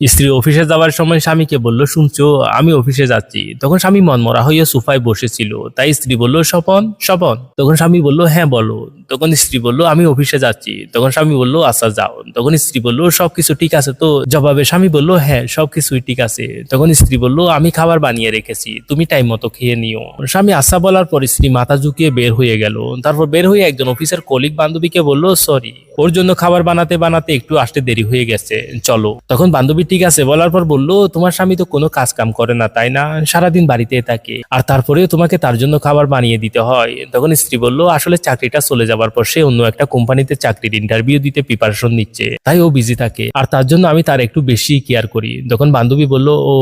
স্ত্রী অফিসে যাওয়ার সময় স্বামীকে বলল, শুনছো, আমি অফিসে যাচ্ছি। তখন স্বামী মনমরা হয়ে সোফায় বসেছিল। তাই স্ত্রী বলল, স্বপন স্বপন। তখন স্বামী বলল হ্যাঁ বলো। তখন স্ত্রী বলল, আমি অফিসে যাচ্ছি। তখন স্বামী বলল আচ্ছা যাও। তখন স্ত্রী বলল, সবকিছু ঠিক আছে? তো জবাবে স্বামী বলল হ্যাঁ সবকিছুই ঠিক আছে। তখন স্ত্রী বলল, আমি খাবার বানিয়ে রেখেছি, তুমি টাইম মতো খেয়ে নিও। স্বামী আশা বলার পর স্ত্রী মাথা ঝুঁকিয়ে বের হয়ে গেল। তারপর বের হয়ে একজন অফিসের কলিগ বান্ধবীকে বলল, সরি, ওর জন্য খাবার বানাতে বানাতে একটু আসতে দেরি হয়ে গেছে, চলো। তখন বান্ধবী ঠিক আছে, বলার পর বলল, তোমার স্বামী তো কোনো কাজ কাম করে না, তাই না? সারাদিন বাড়িতে থাকে। আর তারপরেও তোমাকে তার জন্য খাবার বানিয়ে দিতে হয়। তখন স্ত্রী বলল, আসলে চাকরিটা চলে যাবার পর সে অন্য একটা কোম্পানিতে চাকরির ইন্টারভিউ দিতে প্রিপারেশন নিচ্ছে। তাই ও বিজি থাকে। আর তার জন্য আমি তার একটু বেশি কেয়ার করি। তখন বান্ধবী বলল, ও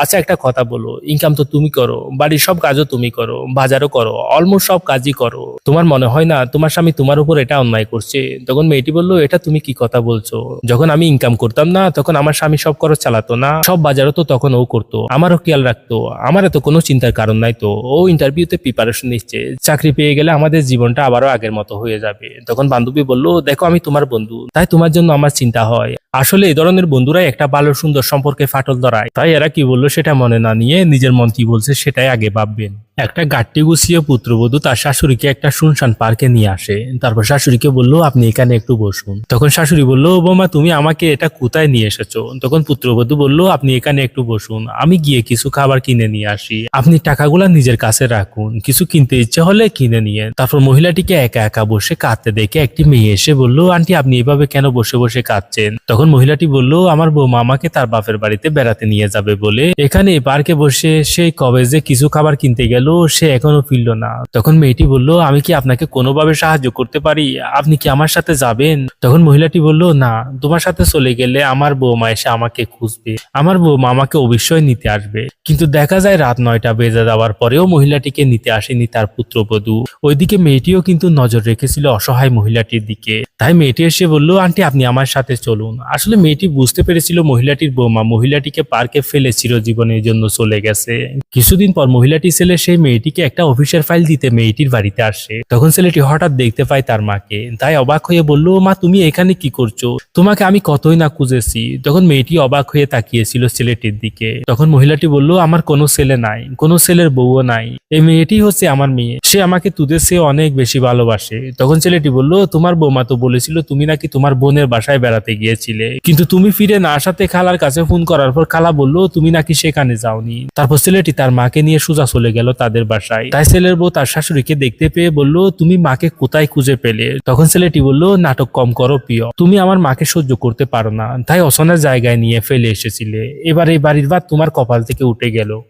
আচ্ছা একটা কথা বলো। ইনকাম তো তুমি করো, বাড়ির সব কাজও তুমি করো, বাজারও করো অলমোস্ট সব কাজই করো। তোমার মনে হয় না, তোমার স্বামী তোমার উপর এটা অন্যায় করছে? তখন মেয়েটি বলল, এটা তুমি কি কথা বলছো? যখন আমি ইনকাম করতাম না, তখন আমার স্বামী সব খরচ চালাতো না, সব বাজারও তো তখন ও করতো, আমারও খেয়াল রাখতো আমার এত কোনো চিন্তার কারণ নাই তো। ও ইন্টারভিউতে প্রিপারেশন নিচ্ছে, চাকরি পেয়ে গেলে আমাদের জীবনটা আবারও আগের মতো হয়ে যাবে। তখন বান্ধবী বলল, দেখো আমি তোমার বন্ধু, তাই তোমার জন্য আমার চিন্তা হয়। আসলে এই ধরনের বন্ধুরাই একটা ভালো, সুন্দর সম্পর্কে ফাটল ধরায়। তাই এরা কি বলল সেটা মনে না নিয়ে নিজের মন কি বলছে সেটাই আগে ভাববেন। একটা গাট্টি গুছিয়ে পুত্রবধূ তার শাশুড়িকে একটা শুনশান পার্কে নিয়ে আসে। তারপর শাশুড়িকে বলল, আপনি এখানে একটু বসুন। তখন শাশুড়ি বলল বোমা, তুমি আমাকে এটা কোথায় নিয়ে এসেছ? তখন পুত্রবধূ বলল, আপনি এখানে একটু বসুন। আমি গিয়ে কিছু খাবার কিনে নিয়ে আসি। আপনি টাকাগুলা নিজের কাছে রাখুন। কিছু কিনতে ইচ্ছে হলে কিনে নিয়ে তারপর মহিলাটিকে একা একা বসে কাঁদতে দেখে একটি মেয়ে এসে বলল, আন্টি, আপনি এভাবে কেন বসে বসে কাঁদছেন? তখন মহিলাটি বলল, আমার বৌমা আমাকে তার বাপের বাড়িতে বেড়াতে নিয়ে যাবে বলে এখানে পার্কে বসে সেই কবে যে কিছু খাবার কিনতে গেল, সে এখনও ফিরল না। তখন মেয়েটি বলল, আমি কি আপনাকে কোনোভাবে সাহায্য করতে পারি? আপনি কি আমার সাথে যাবেন? তখন মহিলাটি বলল, না, তোমার সাথে চলে গেলে আমার বৌমা এসে আমাকে খুঁজবে। আমার বৌমা আমাকে অবশ্যই নিতে আসবে। কিন্তু দেখা যায় রাত নয়টা বেজে যাওয়ার পরেও মহিলাটিকে নিতে আসেনি তার পুত্রবধূ। ওইদিকে মেয়েটিও কিন্তু নজর রেখেছিল অসহায় মহিলাটির দিকে। তাই মেয়েটি এসে বলল, আন্টি, আপনি আমার সাথে চলুন। আসলে মেয়েটি বুঝতে পেরেছিল মহিলাটির বৌমা। মহিলাটিকে পার্কে ফেলে চিরজীবনের জন্য চলে গেছে। কিছুদিন পর মহিলাটি ছেলে, সেই মেয়েটিকে একটা অফিসের ফাইল দিতে মেয়েটির বাড়িতে আসে। তখন ছেলেটি হঠাৎ দেখতে পায় তার মাকে। তাই অবাক হয়ে বলল, মা, তুমি এখানে কি করছ? তোমাকে আমি কতই না খুঁজেছি। তখন মেয়েটি অবাক হয়ে তাকিয়েছিল ছেলেটির দিকে। তখন মহিলাটি বলল, আমার কোনো ছেলে নাই, কোনো ছেলের বউও নাই। এই মেয়েটি হচ্ছে আমার মেয়ে। সে আমাকে তুদের চেয়ে অনেক বেশি ভালোবাসে। তখন ছেলেটি বলল, তোমার বৌমা তো বলেছিল তুমি নাকি তোমার বোনের বাসায় বেড়াতে গিয়েছিলে কিন্তু তুমি ফিরে না আসাতে খালার কাছে ফোন করার পর খালা বলল, তুমি নাকি সেখানে যাওনি? তারপর ছেলেটি তার মাকে নিয়ে সোজা চলে গেল তাদের বাসায়। তাই ছেলের বউ তার শাশুড়িকে দেখতে পেয়ে বলল, তুমি মাকে কোথায় খুঁজে পেলে? তখন ছেলেটি বলল, নাটক কম করো প্রিয়। তুমি আমার মাকে সহ্য করতে পারো না। তাই অসনার জায়গায় নিয়ে ফেলে এসেছিলে। এবার এই বাড়ির বাদ তোমার কপাল থেকে উঠে গেল।